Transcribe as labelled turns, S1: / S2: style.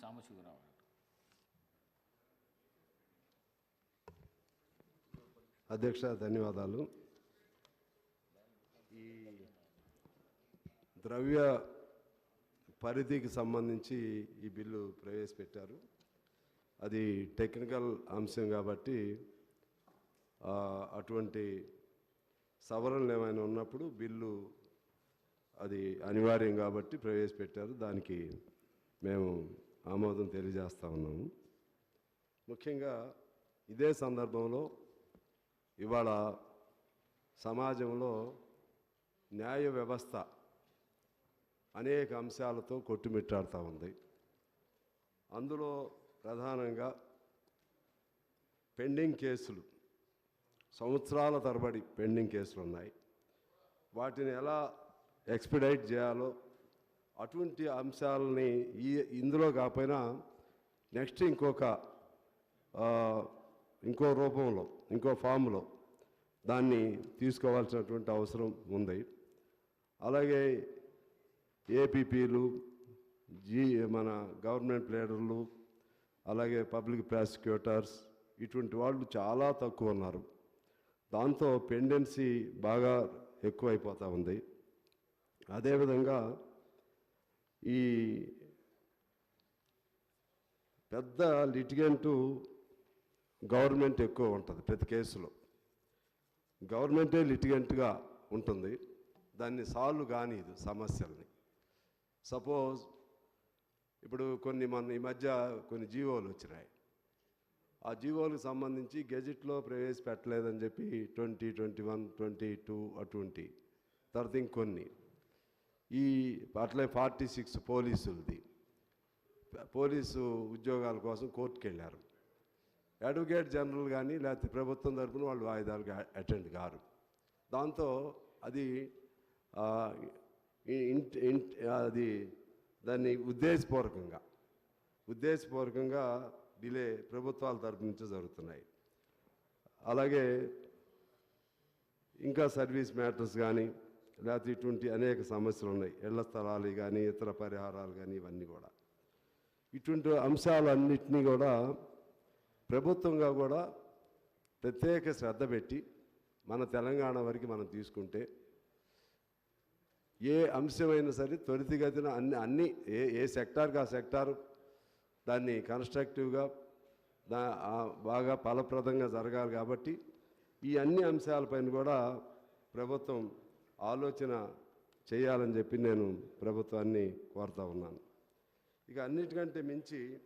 S1: సాంబశివరావు.
S2: అధ్యక్ష ధన్యవాదాలు. ఈ ద్రవ్య పరిధికి సంబంధించి ఈ బిల్లు ప్రవేశపెట్టారు. అది టెక్నికల్ అంశం కాబట్టి అటువంటి సవరణలు ఏమైనా ఉన్నప్పుడు బిల్లు అది అనివార్యం కాబట్టి ప్రవేశపెట్టారు. దానికి మేము ఆమోదం తెలియజేస్తూ ఉన్నాము ముఖ్యంగా ఇదే సందర్భంలో ఇవాళ సమాజంలో న్యాయ వ్యవస్థ అనేక అంశాలతో కొట్టుమిట్టాడుతూ ఉంది. అందులో ప్రధానంగా పెండింగ్ కేసులు సంవత్సరాల తరబడి పెండింగ్ కేసులు ఉన్నాయి వాటిని ఎలా ఎక్స్పిడైట్ చేయాలో అటువంటి అంశాలని ఈ ఇందులో కాకపోయినా నెక్స్ట్ ఇంకొక ఇంకో రూపంలో ఇంకో ఫామ్లో దాన్ని తీసుకోవాల్సినటువంటి అవసరం ఉంది. అలాగే ఏపీపీలు జీ మన గవర్నమెంట్ లీడర్లు అలాగే పబ్లిక్ ప్రాసిక్యూటర్స్ ఇటువంటి వాళ్ళు చాలా తక్కువ ఉన్నారు. దాంతో పెండెన్సీ బాగా ఎక్కువైపోతూ ఉంది. అదేవిధంగా ఈ పెద్ద లిటిగెంటు గవర్నమెంట్ ఎక్కువ ఉంటుంది ప్రతి కేసులో. గవర్నమెంటే లిటిగెంట్గా ఉంటుంది. దాన్ని సాల్వ్ కానిది సమస్యల్ని. సపోజ్ ఇప్పుడు కొన్ని మన ఈ మధ్య కొన్ని జీవోలు వచ్చినాయి. ఆ జీవోలకు సంబంధించి గెజిట్లో ప్రవేశపెట్టలేదని చెప్పి twenty twenty one twenty two అటువంటి తర్వాత ఇంకొన్ని. ఈ అట్లే ఫార్టీ సిక్స్ పోలీసులది. పోలీసు ఉద్యోగాల కోసం కోర్టుకు వెళ్ళారు అడ్వకేట్ జనరల్ కానీ లేకపోతే ప్రభుత్వం తరపున వాళ్ళు వాయిదాలకు అటెండ్ కారు. దాంతో అది ఇంట్ ఇంట్ అది దాన్ని ఉద్దేశపూర్వకంగా ఉద్దేశపూర్వకంగా డిలే ప్రభుత్వాల తరపు నుంచి జరుగుతున్నాయి. అలాగే ఇంకా సర్వీస్ మ్యాటర్స్ కానీ లేకపోతే ఇటువంటి అనేక సమస్యలు ఉన్నాయి. ఇళ్ళ స్థలాలు కానీ ఇతర పరిహారాలు కానీ ఇవన్నీ కూడా. ఇటువంటి అంశాలన్నింటినీ కూడా ప్రభుత్వంగా కూడా ప్రత్యేక శ్రద్ధ పెట్టి మన తెలంగాణ వరకు మనం తీసుకుంటే ఏ అంశమైనా సరే త్వరితగతిన అన్ని అన్ని ఏ ఏ సెక్టార్కి ఆ సెక్టార్ దాన్ని కన్స్ట్రక్టివ్గా దా బాగా ఫలప్రదంగా జరగాలి కాబట్టి ఈ అన్ని అంశాలపైన కూడా ప్రభుత్వం ఆలోచన చేయాలని చెప్పి నేను ప్రభుత్వాన్ని కోరుతా ఉన్నాను. ఇక అన్నిటికంటే మించి